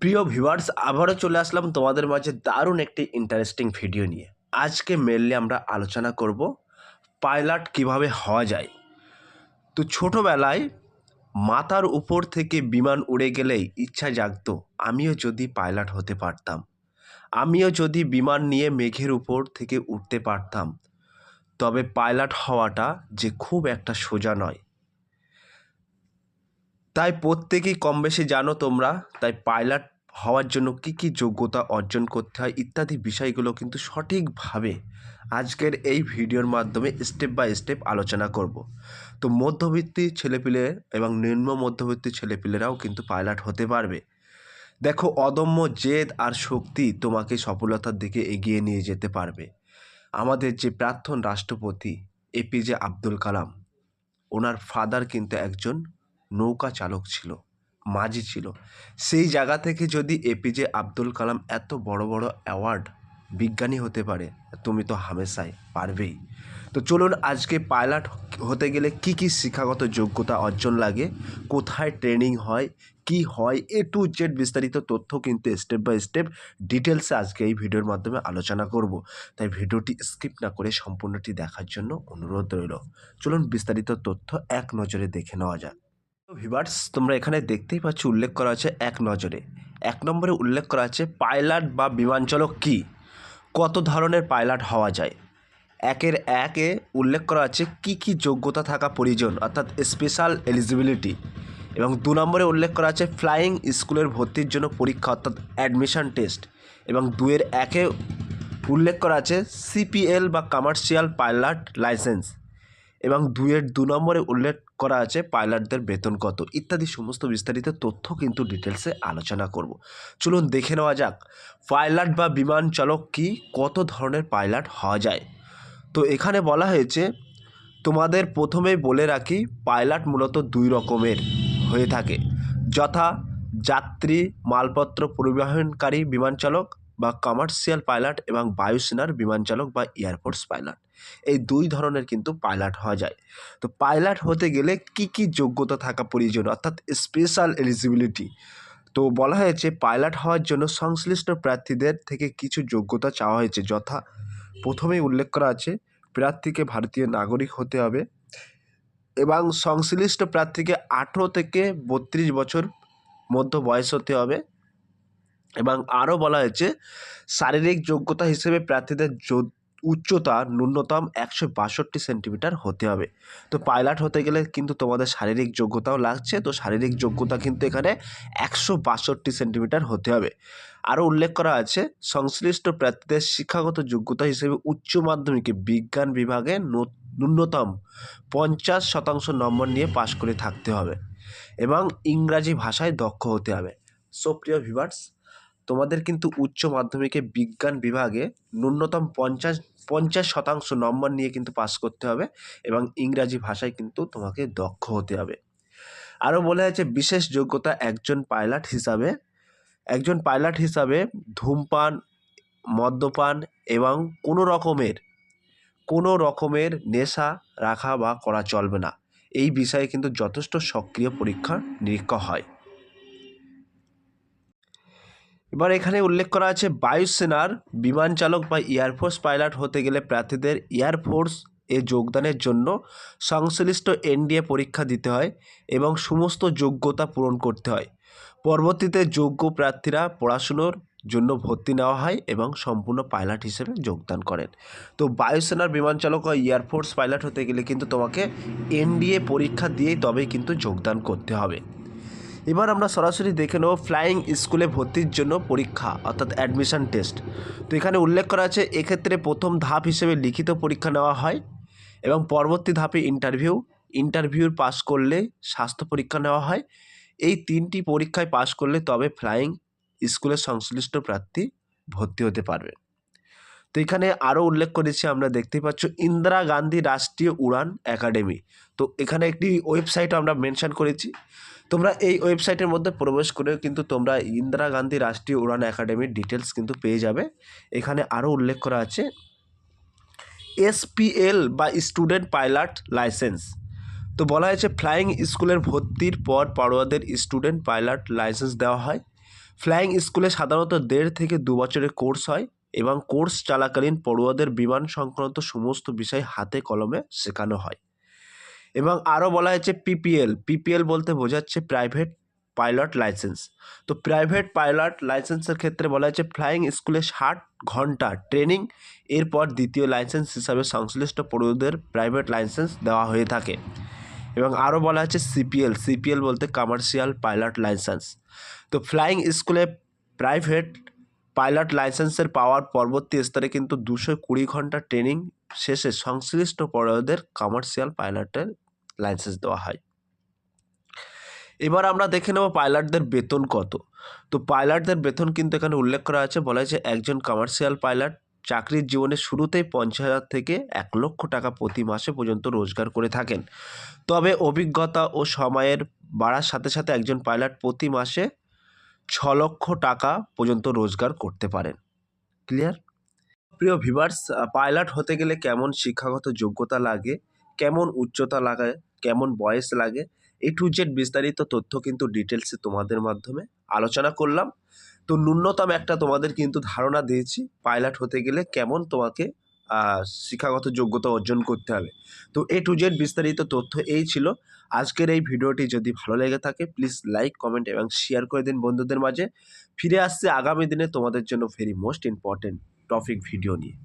প্রিয় ভিউয়ার্স, আবারও চলে আসলাম তোমাদের মাঝে দারুণ একটি ইন্টারেস্টিং ভিডিও নিয়ে। আজকে মেনলি আমরা আলোচনা করব পাইলট কীভাবে হওয়া যায়। তো ছোটোবেলায় মাথার উপর থেকে বিমান উড়ে গেলেই ইচ্ছা জাগত, আমিও যদি পাইলট হতে পারতাম। আমিও যদি বিমান নিয়ে মেঘের উপর থেকে উঠতে পারতাম। তবে পাইলট হওয়াটা যে খুব একটা সোজা নয়। তাই প্রত্যেকেই কম বেশি জানো তোমরা, তাই পাইলট হওয়ার জন্য কী কী যোগ্যতা অর্জন করতে হয় ইত্যাদি বিষয়গুলো কিন্তু সঠিকভাবে আজকের এই ভিডিওর মাধ্যমে স্টেপ বাই স্টেপ আলোচনা করব। তো মধ্যবিত্তি ছেলেপিলে এবং নিম্ন মধ্যবিত্তি ছেলেপিলেরাও কিন্তু পাইলট হতে পারবে। দেখো, অদম্য জেদ আর শক্তি তোমাকে সফলতার দিকে এগিয়ে নিয়ে যেতে পারবে। আমাদের যে প্রাক্তন রাষ্ট্রপতি এপিজে আব্দুল কালাম, ওনার ফাদার কিন্তু একজন নৌকা চালক ছিল, মাঝি ছিল। সেই জায়গা থেকে যদি এপিজে আব্দুল কালাম এত বড় বড় অ্যাওয়ার্ড বিজ্ঞানী হতে পারে, তুমি তো হামেশাই পারবেই। তো চলুন আজকে পাইলট হতে গেলে কি কি শিক্ষাগত যোগ্যতা অর্জন লাগে, কোথায় ট্রেনিং হয়, কি হয় এ টু জেড বিস্তারিত তথ্য কিন্তু স্টেপ বাই স্টেপ ডিটেলসে আজকে এই ভিডিওর মাধ্যমে আলোচনা করব। তাই ভিডিওটি স্কিপ না করে সম্পূর্ণটি দেখার জন্য অনুরোধ রইল। চলুন বিস্তারিত তথ্য এক নজরে দেখে নেওয়া যাক। ভিভার্স তোমরা এখানে দেখতেই পাচ্ছ উল্লেখ করা আছে এক নজরে। এক নম্বরে উল্লেখ করা আছে পাইলট বা বিমান চালক কী? কত ধরনের পাইলট হওয়া যায়? একের একে উল্লেখ করা আছে কি কি যোগ্যতা থাকা প্রয়োজন, অর্থাৎ স্পেশাল এলিজিবিলিটি এবং দু নম্বরে উল্লেখ করা আছে ফ্লাইং স্কুলের ভর্তির জন্য পরীক্ষা, অর্থাৎ অ্যাডমিশন টেস্ট এবং দুয়ের একে উল্লেখ করা আছে সিপিএল বা কমার্শিয়াল পাইলট লাইসেন্স এবং দুয়ের দু নম্বরে উল্লেখ করা আছে পাইলটদের বেতন কত, ইত্যাদি সমস্ত বিস্তারিত তথ্য কিন্তু ডিটেলসে আলোচনা করব। চলুন দেখে নেওয়া যাক, পাইলট বা বিমান চালক কি কত ধরনের পাইলট হওয়া যায়? তো এখানে বলা হয়েছে, তোমাদের প্রথমেই বলে রাখি, পাইলট মূলত দুই রকমের হয়ে থাকে। যথা যাত্রী, মালপত্র পরিবহনকারী, বিমান চালক বা কমার্শিয়াল পাইলট এবং বায়ুসেনার বিমান চালক বা এয়ারফোর্স পাইলট এই দুই ধরনের কিন্তু পাইলট হওয়া যায়। তো পাইলট হতে গেলে কি কি যোগ্যতা থাকা প্রয়োজন? অর্থাৎ স্পেশাল এলিজিবিলিটি তো বলা হয়েছে পাইলট হওয়ার জন্য সংশ্লিষ্ট প্রার্থীদের থেকে কিছু যোগ্যতা চাওয়া হয়েছে যথা প্রথমেই উল্লেখ করা আছে, প্রার্থীকে ভারতীয় নাগরিক হতে হবে এবং সংশ্লিষ্ট প্রার্থীকে আঠেরো থেকে বত্রিশ বছর মধ্য বয়স হতে হবে। এবং আরও বলা হয়েছে, শারীরিক যোগ্যতা হিসেবে প্রার্থীদের উচ্চতা ন্যূনতম একশো বাষট্টি সেন্টিমিটার হতে হবে। তো পাইলট হতে গেলে কিন্তু তোমাদের শারীরিক যোগ্যতাও লাগছে, তো শারীরিক যোগ্যতা কিন্তু এখানে একশো বাষট্টি সেন্টিমিটার হতে হবে। আরও উল্লেখ করা আছে, সংশ্লিষ্ট প্রার্থীদের শিক্ষাগত যোগ্যতা হিসেবে উচ্চ মাধ্যমিকে বিজ্ঞান বিভাগে ন্যূনতম পঞ্চাশ শতাংশ নম্বর নিয়ে পাশ করে থাকতে হবে এবং ইংরাজি ভাষায় দক্ষ হতে হবে। সো প্রিয় ভিভার্স তোমাদের কিন্তু উচ্চ মাধ্যমিকে বিজ্ঞান বিভাগে ন্যূনতম পঞ্চাশ পঞ্চাশ শতাংশ নম্বর নিয়ে কিন্তু পাস করতে হবে এবং ইংরাজি ভাষায় কিন্তু তোমাকে দক্ষ হতে হবে। আরও বলা আছে বিশেষ যোগ্যতা একজন পাইলট হিসাবে, একজন পাইলট হিসাবে ধূমপান, মদ্যপান এবং কোনো রকমের কোনো রকমের নেশা রাখা বা করা চলবে না। এই বিষয়ে কিন্তু যথেষ্ট সক্রিয় পরীক্ষা নিরীক্ষা হয়। এবার এখানে উল্লেখ করা আছে বায়ুসেনার বিমান চালক বা এয়ারফোর্স পাইলট হতে গেলে প্রার্থীদের এয়ারফোর্স এ যোগদানের জন্য সংশ্লিষ্ট এনডিএ পরীক্ষা দিতে হয় এবং সমস্ত যোগ্যতা পূরণ করতে হয়। পরবর্তীতে যোগ্য প্রার্থীরা পড়াশুনোর জন্য ভর্তি নেওয়া হয় এবং সম্পূর্ণ পাইলট হিসেবে যোগদান করেন। তো বায়ুসেনার বিমান চালক বা এয়ারফোর্স পাইলট হতে গেলে কিন্তু তোমাকে এনডিএ পরীক্ষা দিয়েই তবেই কিন্তু যোগদান করতে হবে। এবার আমরা সরাসরি দেখে নেব ফ্লাইং স্কুলে ভর্তির জন্য পরীক্ষা, অর্থাৎ অ্যাডমিশন টেস্ট তো এখানে উল্লেখ করা আছে, এক্ষেত্রে প্রথম ধাপ হিসেবে লিখিত পরীক্ষা নেওয়া হয় এবং পরবর্তী ধাপে ইন্টারভিউ ইন্টারভিউর পাস করলে স্বাস্থ্য পরীক্ষা নেওয়া হয়। এই তিনটি পরীক্ষায় পাস করলে তবে ফ্লাইং স্কুলের সংশ্লিষ্ট প্রার্থী ভর্তি হতে পারবে। তো এখানে আরও উল্লেখ করেছি, আমরা দেখতেই পাচ্ছ ইন্দিরা গান্ধী রাষ্ট্রীয় উড়ান একাডেমি। তো এখানে একটি ওয়েবসাইট আমরা মেনশন করেছি। তোমরা এই ওয়েবসাইটের মধ্যে প্রবেশ করে কিন্তু তোমরা ইন্দিরা গান্ধী রাষ্ট্রীয় উড়ান একাডেমির ডিটেলস কিন্তু পেয়ে যাবে। এখানে আরও উল্লেখ করা আছে, এসপিএল বা স্টুডেন্ট পাইলট লাইসেন্স তো বলা হয়েছে ফ্লাইং স্কুলের ভর্তির পর পড়ুয়াদের স্টুডেন্ট পাইলট লাইসেন্স দেওয়া হয়। ফ্লাইং স্কুলে সাধারণত দেড় থেকে দু বছরের কোর্স হয়। এবং কোর্স চলাকালীন পড়ুয়াদের বিমান সংক্রান্ত সমস্ত বিষয় হাতে কলমে শেখানো হয়। এবং আরও বলা হয়েছে পিপিএল। পিপিএল বলতে বোঝাচ্ছে প্রাইভেট পাইলট লাইসেন্স। তো প্রাইভেট পাইলট লাইসেন্সের ক্ষেত্রে বলা হয়েছে ফ্লাইং স্কুলে ষাট ঘণ্টা ট্রেনিং, এরপর দ্বিতীয় লাইসেন্স হিসাবে সংশ্লিষ্ট পড়ুয়াদের প্রাইভেট লাইসেন্স দেওয়া হয়ে থাকে। এবং আরও বলা হয়েছে সিপিএল। সিপিএল বলতে কমার্শিয়াল পাইলট লাইসেন্স। তো ফ্লাইং স্কুলে প্রাইভেট পাইলট লাইসেন্সের পাওয়ার পরবর্তী স্তরে কিন্তু দুশো কুড়ি ঘণ্টা ট্রেনিং শেষে সংশ্লিষ্ট পড়ুয়াদের কমার্শিয়াল পাইলটের লাইসেন্স দেওয়া হয়। এবার আমরা দেখে নেব পাইলটদের বেতন কত। তো পাইলটদের বেতন কিন্তু এখানে উল্লেখ করা আছে, বলা হয়েছে একজন কমার্শিয়াল পাইলট চাকরির জীবনের শুরুতেই পঞ্চাশ হাজার থেকে এক লক্ষ টাকা প্রতি মাসে পর্যন্ত রোজগার করে থাকেন। তবে অভিজ্ঞতা ও সময়ের বাড়ার সাথে সাথে একজন পাইলট প্রতি মাসে ছ লক্ষ টাকা পর্যন্ত রোজগার করতে পারেন। ক্লিয়ার প্রিয় ভিভার্স পাইলট হতে গেলে কেমন শিক্ষাগত যোগ্যতা লাগে, কেমন উচ্চতা লাগে কেমন বয়স লাগে এ টু জেড বিস্তারিত তথ্য কিন্তু ডিটেলসে তোমাদের মাধ্যমে আলোচনা করলাম। তো ন্যূনতম একটা তোমাদের কিন্তু ধারণা দিয়েছি পাইলট হতে গেলে কেমন তোমাকে শিক্ষাগত যোগ্যতা অর্জন করতে হবে। তো এ টু জেড বিস্তারিত তথ্য এই ছিল। আজকের এই ভিডিওটি যদি ভালো লেগে থাকে প্লিজ লাইক কমেন্ট এবং শেয়ার করে দিন বন্ধুদের মাঝে। ফিরে আসছে আগামী দিনে তোমাদের জন্য very most important topic video নিয়ে।